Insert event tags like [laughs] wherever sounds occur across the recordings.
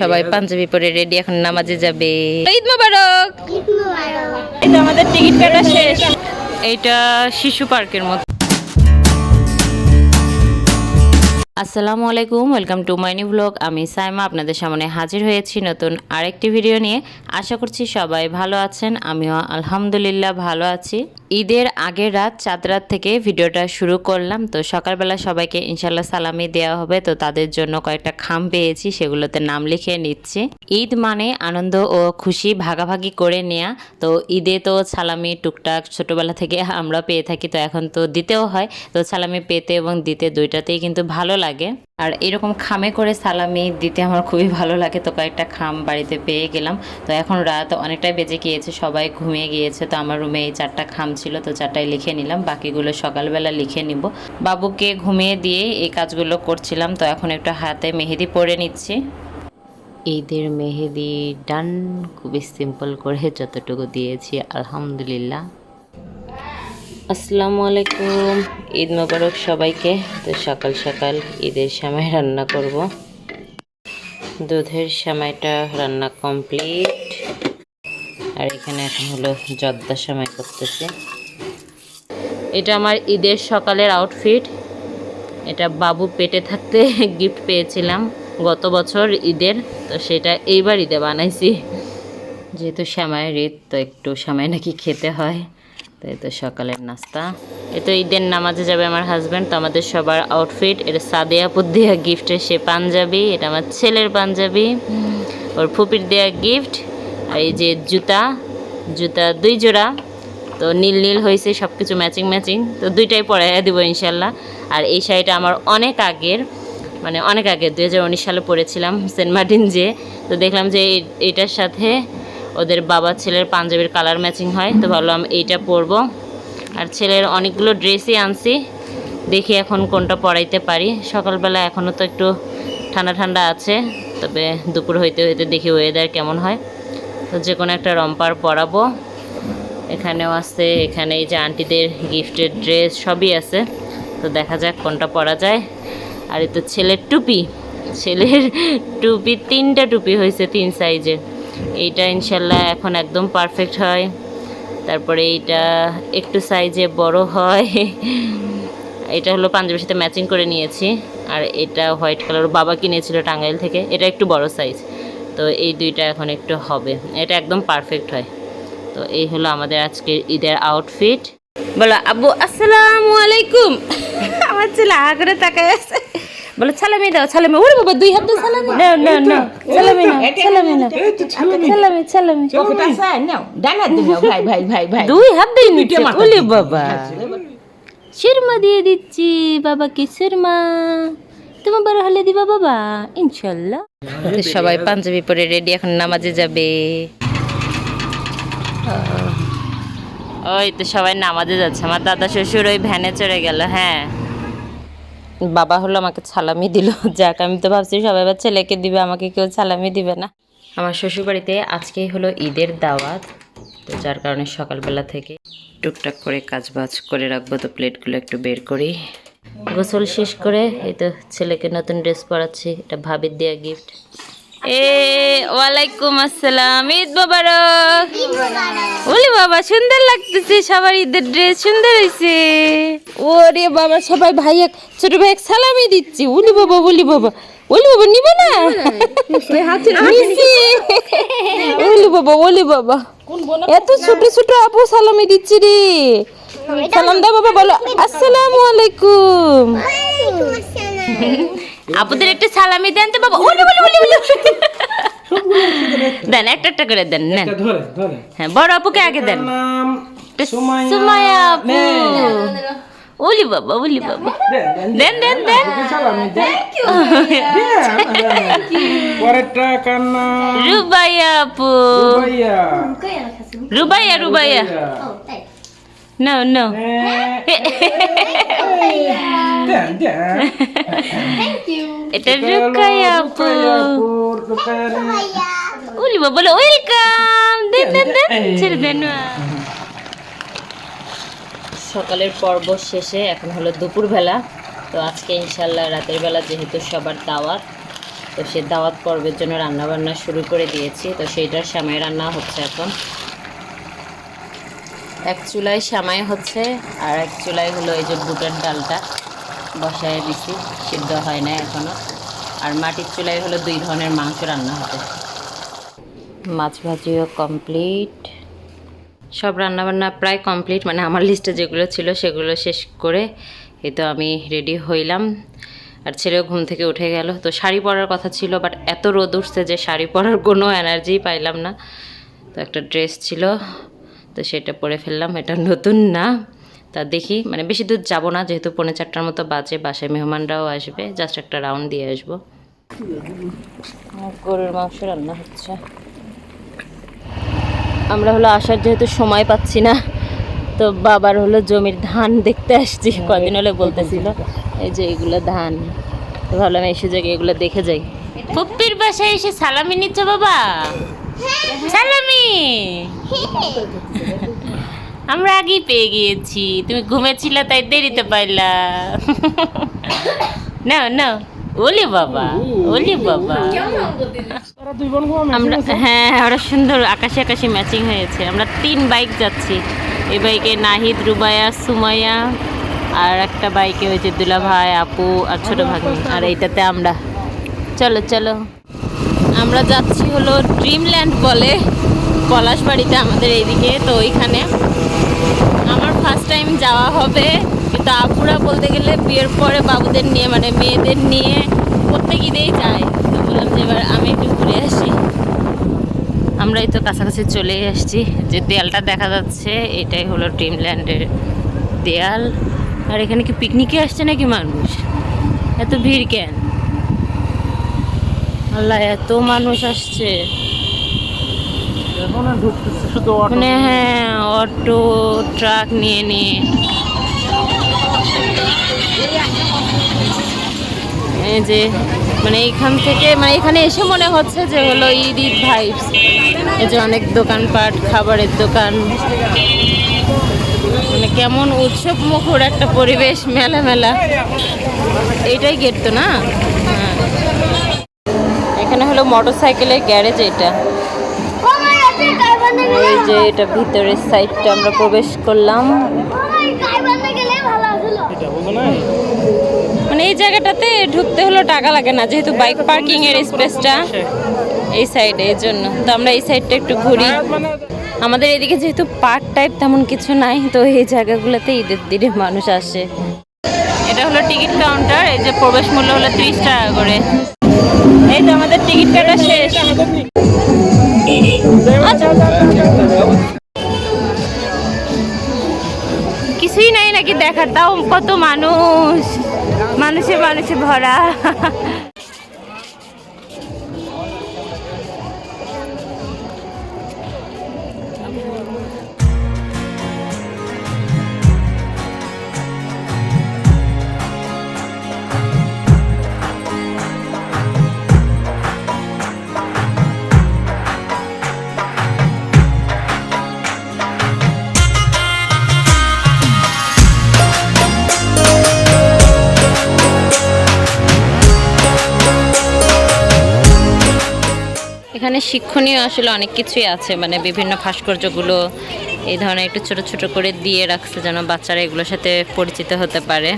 সবাই পাঞ্জাবি পরে রেডি এখন নামাজে যাবে। ঈদ মোবারক! এই তো আমাদের টিকিট কাটা শেষ। এইটা শিশু পার্কের মতো। আসসালামু আলাইকুম welcome to my new blog. আমি সাইমা আপনাদের সামনে হাজির হয়েছি নতুন আরেকটি ভিডিও নিয়ে। আশা করছি সবাই ভালো আছেন আমিও আলহামদুলিল্লাহ ভালো আছি। ঈদের আগের রাত চাঁদ রাত থেকে ভিডিওটা শুরু করলাম। তো সকালবেলা সবাইকে ইনশাল্লাহ সালামি দেওয়া হবে। তো তাদের জন্য কয়েকটা খাম পেয়েছি, সেগুলোতে নাম লিখে নিচ্ছি। ঈদ মানে আনন্দ ও খুশি ভাগাভাগি করে নেওয়া তো ঈদে তো সালামি টুকটাক ছোটোবেলা থেকে আমরা পেয়ে থাকি, তো এখন তো দিতেও হয়। তো সালামি পেতে এবং দিতে দুইটাতেই কিন্তু ভালো লাগে। আর এরকম খামে করে সালামি দিতে আমার খুবই ভালো লাগে। তো কয়েকটা খাম বাড়িতে পেয়ে গেলাম। তো এখন রাত অনেকটাই বেজে গিয়েছে, সবাই ঘুমিয়ে গিয়েছে। তো আমার রুমে এই চারটা খাম ছিল, তো চারটায় লিখে নিলাম। বাকিগুলো সকালবেলা লিখে নিব। বাবুকে ঘুমিয়ে দিয়ে এই কাজগুলো করছিলাম। তো এখন একটু হাতে মেহেদি পরে নিচ্ছি। ঈদের মেহেদি ডান, খুবই সিম্পল করে যতটুকু দিয়েছি, আলহামদুলিল্লাহ। আসসালামু আলাইকুম। ঈদ মোবারক সবাইকে। তো সকাল সকাল ঈদের সময় রান্না করব। দুধের সময়টা রান্না কমপ্লিট। আর এখানে এখন হলো জর্দা সময় করতেছে। এটা আমার ঈদের সকালের আউটফিট এটা বাবু পেটে থাকতে [laughs] গিফট পেয়েছিলাম গত বছর ঈদের। তো সেটা এইবার ঈদে বানাইছি। যেহেতু শ্যামায় ঈদ, তো একটু শ্যামায় নাকি খেতে হয়। এই তো সকালের নাস্তা। এ তো ঈদের নামাজে যাবে আমার হাজব্যান্ড তো আমাদের সবার আউটফিট এটা সাদিয়াপুর দেওয়া গিফটের সে পাঞ্জাবি, এটা আমার ছেলের পাঞ্জাবি। ওর ফুপির দেওয়া গিফট আর এই যে জুতা জুতা দুই জোড়া। তো নীল নীল হয়েছে সব কিছু ম্যাচিং ম্যাচিং তো দুইটাই পরে দেবো ইনশাল্লাহ। আর এই শাড়িটা আমার অনেক আগের মানে অনেক আগে দু হাজার উনিশ সালে পড়েছিলাম সেন্ট মার্টিন যে। তো দেখলাম যে এইটার সাথে ওদের বাবা ছেলের পাঞ্জাবির কালার ম্যাচিং হয়, তো ভাবলাম এইটা পরবো। আর ছেলের অনেকগুলো ড্রেসই আনছি, দেখি এখন কোনটা পরাইতে পারি। সকালবেলা এখনও তো একটু ঠান্ডা ঠান্ডা আছে, তবে দুপুর হইতে হইতে দেখি ওয়েদার কেমন হয়। তো যে কোনো একটা রম্পার পরাবো। এখানেও আছে, এখানে এই যে আন্টিদের গিফটের ড্রেস সবই আছে। তো দেখা যাক কোনটা পরা যায়। আর এই তো ছেলের টুপি ছেলের টুপি, তিনটা টুপি হয়েছে তিন সাইজের এইটা ইনশাল্লাহ এখন একদম পারফেক্ট হয়। তারপরে এইটা একটু সাইজে বড় হয়। এটা হলো পাঞ্জাবির সাথে ম্যাচিং করে নিয়েছি। আর এটা হোয়াইট কালার বাবা কিনেছিল টাঙ্গাইল থেকে। এটা একটু বড় সাইজ তো এই দুইটা এখন একটু হবে। এটা একদম পারফেক্ট হয়। তো এই হলো আমাদের আজকের ঈদের আউটফিট বলো, আব্বু, আসসালামু আলাইকুম। আমার ছেলে আগরে তাকায় আছে। বলো সালামি দাও সালামি ওরে বাবা দুই হাত সালামি না না না সালামি না সালামি না সালামি সালামি চোখটা চাই নাও ডানা দিও ভাই ভাই ভাই ভাই। দুই হাত দিয়ে নিচ্ছে ওলে বাবা। শিরমা দিয়ে দিচ্ছি বাবা কি শিরমা তোমার বড় হলে দিবা বাবা ইনশাল্লাহ। সবাই পাঞ্জাবি পরে রেডি এখন নামাজে যাবে। ওই তো সবাই নামাজে যাচ্ছে। আমার দাদা শ্বশুর ওই ভ্যানে চড়ে গেল হ্যাঁ। বাবা হলো আমাকে ছালামি দিল। [laughs] যাক, আমি তো ভাবছি সবাই বা ছেলেকে দিবে, আমাকে কেউ ছালামি দিবে না। আমার শ্বশুরবাড়িতে আজকেই হলো ঈদের দাওয়াত। তো যার কারণে সকালবেলা থেকে টুকটাক করে কাজবাজ করে রাখব, তো প্লেটগুলো একটু বের করি। গোসল শেষ করে এই তো ছেলেকে নতুন ড্রেস পরাচ্ছি, এটা ভাবির দেওয়া গিফট। এ ওয়ালাইকুম আসসালাম ঈদ মোবারক। ওলি বাবা সুন্দর লাগতেছে সবার ঈদের ড্রেস সুন্দর হয়েছে। ওরে বাবা সবাই ভাই এক ছোট ভাই এক সালামি দিচ্ছি। উলি বাবা উলি বাবা। ওলি বাবা নিবে না? নিছি। ওলি বাবা ওলি বাবা। এত ছোট ছোট আপু সালামি দিচ্ছি রে। সালাম দাও বাবা বলো আসসালামু আলাইকুম। আপুদের একটা সালামি দেন তো বাবা। ওলি ওলি ওলি ওলি দেন একটা। একটা করে দেন নেন। ধরে ধরে হ্যাঁ বড় আপুকে আগে দেন। সুমায়া আপু। ওলি বাবা ওলি বাবা। দেন দেন দেন পরেরটা কান্না রুবাইয়া আপু। Rubaiya. Rubaiya. No no then then এটা রুকাইয়া আপু ওলি বাবা বলো ওয়েলকাম দেন দেন দেন ছেড়ে দেন সকালের পর্ব শেষে এখন হলো দুপুরবেলা। তো আজকে ইনশাল্লাহ রাতের বেলা যেহেতু সবার দাওয়াত তো সে দাওয়াত পর্বের জন্য রান্না বান্না শুরু করে দিয়েছি। তো সেইটার সামাই রান্না হচ্ছে এখন। এক চুলায় সামাই হচ্ছে, আর এক চুলায় হলো এই যে বুটের ডালটা। বসায় দিছি, সিদ্ধ হয় না এখনও। আর মাটির চুলায় হলো দুই ধরনের মাংস রান্না হবে মাছ ভাজিও কমপ্লিট। সব রান্নাবান্না প্রায় কমপ্লিট মানে আমার লিস্টে যেগুলো ছিল সেগুলো শেষ করে এই তো আমি রেডি হইলাম। আর ছেলেও ঘুম থেকে উঠে গেল। তো শাড়ি পরার কথা ছিল, বাট এত রোদ উঠছে যে শাড়ি পরার কোনো এনার্জি পাইলাম না। তো একটা ড্রেস ছিল তো সেটা পরে ফেললাম এটা নতুন না। তা দেখি মানে বেশি দূর যাব না যেহেতু পৌনে চারটার মতো বাজে বাসায় মেহমানরাও আসবে জাস্ট একটা রাউন্ড দিয়ে আসব। গরুর মাংস রান্না হচ্ছে। আমরা হলো আসার যেহেতু সময় পাচ্ছি না তো বাবার হলো জমির ধান দেখতে আসছি কদিন হলে বলতেছিল। এই যে এগুলো ধান ভাবলাম এসে যাই এগুলো দেখে যাই। পুপ্পির বাসায় এসে সালামি নিচ্ছ বাবা। সালামি আমরা আগেই পেয়ে গিয়েছি। তুমি ঘুমেছিলে তাই দেরিতে পাইলা। না না ওলি বাবা ওলি বাবা। আমরা হ্যাঁ ওরা সুন্দর আকাশে আকাশে ম্যাচিং হয়েছে। আমরা তিন বাইক যাচ্ছি। এই বাইকে নাহিদ রুবায়া সুমাইয়া আর একটা বাইকে হয়েছে দুলা ভাই আপু আর ছোট ভাগ্নি। আর এইটাতে আমরা। চলো চলো। আমরা যাচ্ছি হলো ড্রিমল্যান্ড বলে পলাশবাড়িতে আমাদের এইদিকে, তো ওইখানে। আমার ফার্স্ট টাইম যাওয়া হবে, কিন্তু আপুরা বলতে গেলে বিয়ের পরে বাবুদের নিয়ে মানে মেয়েদের নিয়ে প্রত্যেক ঈদেই যায়। তো বললাম যে এবার আমি একটু ঘুরে আসি। আমরাই তো কাছাকাছি চলেই আসছি। যে দেয়ালটা দেখা যাচ্ছে, এটাই হলো ড্রিমল্যান্ডের দেয়াল। আর এখানে কি পিকনিকে আসছে নাকি মানুষ? এত ভিড় কেন? আল্লাহ এত মানুষ আসছে। মানে হ্যাঁ অটো ট্রাক নিয়ে নিয়ে। এই যে মানে এইখান থেকে মানে এখানে এসে মনে হচ্ছে যে হলো ঈদ ঈদ ভাইবস এই যে অনেক দোকানপাট খাবারের দোকান। মানে কেমন উৎসব মুখর একটা পরিবেশ মেলা মেলা এইটাই গেট তো না? হ্যাঁ। এখানে হলো মোটর সাইকেলের গ্যারেজ এটা। এই যে এটা ভিতরের সাইডটা আমরা প্রবেশ করলাম। মানে এই জায়গাটাতে ঢুকতে হলো টাকা লাগে না, যেহেতু বাইক পার্কিং এর স্পেসটা এই সাইডে, এই জন্য। তো আমরা এই সাইডটা একটু ঘুরি। আমাদের এদিকে যেহেতু পার্ক টাইপ তেমন কিছু নাই, তো এই জায়গাগুলোতে ঈদের দিনে মানুষ আসে। এটা হলো টিকিট কাউন্টার, এই যে প্রবেশ মূল্য হলো ত্রিশ টাকা করে। এই তো আমাদের টিকিট কাটা শেষ। আচ্ছা। কিছুই নাই নাকি দেখার, তাও কত মানুষ। মানুষে মানুষে ভরা। এখানে শিক্ষণীয় আসলে অনেক কিছুই আছে মানে বিভিন্ন ভাস্কর্যগুলো, এই ধরনের একটু ছোট ছোট করে দিয়ে রাখছে যেন বাচ্চারা এগুলোর সাথে পরিচিত হতে পারে।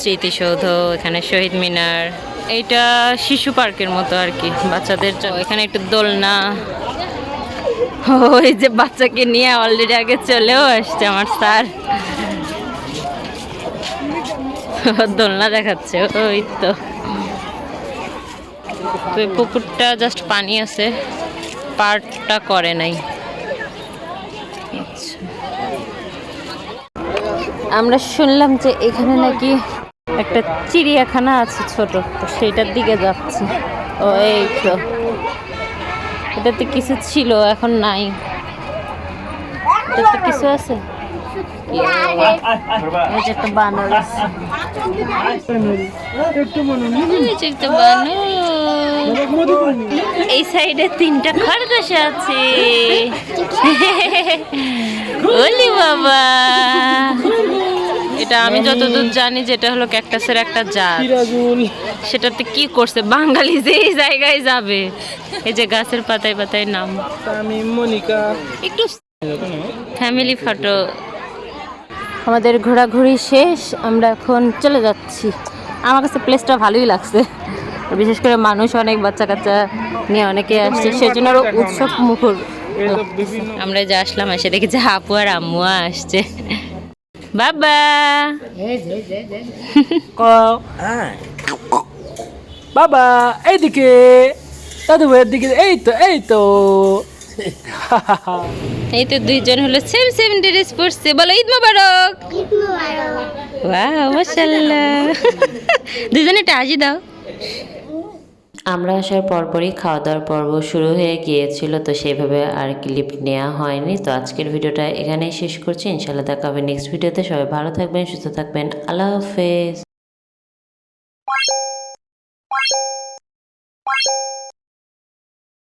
স্মৃতিসৌধ, এখানে শহীদ মিনার, এইটা শিশু পার্কের মতো আর কি, বাচ্চাদের এখানে একটু দোলনা। ওই যে বাচ্চাকে নিয়ে অলরেডি আগে চলেও আসছে আমার স্যার। দোলনা দেখাচ্ছে, ওই তো। তো এই পুকুরটা জাস্ট পানি আছে পার্কটা করে নাই। আচ্ছা। আমরা শুনলাম যে এখানে নাকি একটা চিড়িয়াখানা আছে ছোট তো সেটার দিকে যাচ্ছি। ও এই তো। এটাতে কিছু ছিল এখন নাই। এটাতে কিছু আছে? একটা বানর আছে। একটা বানর। এই সাইডে তিনটা খরগোশ আছে। ওলি বাবা। এটা আমি যতদূর জানি যেটা হলো ক্যাকটাসের একটা জাত। সেটাতে কি করছে? বাঙালি যে এই জায়গায় যাবে। এই যে গাছের পাতায় পাতায় নাম। মনিকা। একটু ফ্যামিলি ফটো আমাদের ঘোরাঘুরি শেষ আমরা এখন চলে যাচ্ছি। আমার কাছে প্লেসটা ভালোই লাগছে। বিশেষ করে মানুষ অনেক বাচ্চা কাচ্চা নিয়ে অনেকে আসছে সেজন্য আরও উৎসব মুখর এই তো বিভিন্ন আমরা যে আসলাম এসে দেখি যে আপু আর আম্মু আসছে। বাবা! [laughs] বাবা এইদিকে। দাদু ভাইয়ের দিকে এই তো এই তো। [laughs] এই তো দুইজন হলো সেম সেম ড্রেস পরছে। বলো ঈদ মোবারক! ওয়াও মাশাআল্লাহ। [laughs] দুজনে হাসি দাও। আমরা আসার পরপরই খাওয়া দাওয়ার পর্ব শুরু হয়ে গিয়েছিল, তো সেইভাবে আর ক্লিপ নেওয়া হয়নি। তো আজকের ভিডিওটা এখানেই শেষ করছি। ইনশাল্লাহ দেখা হবে নেক্সট ভিডিওতে। সবাই ভালো থাকবেন, সুস্থ থাকবেন। আল্লাহ হাফেজ।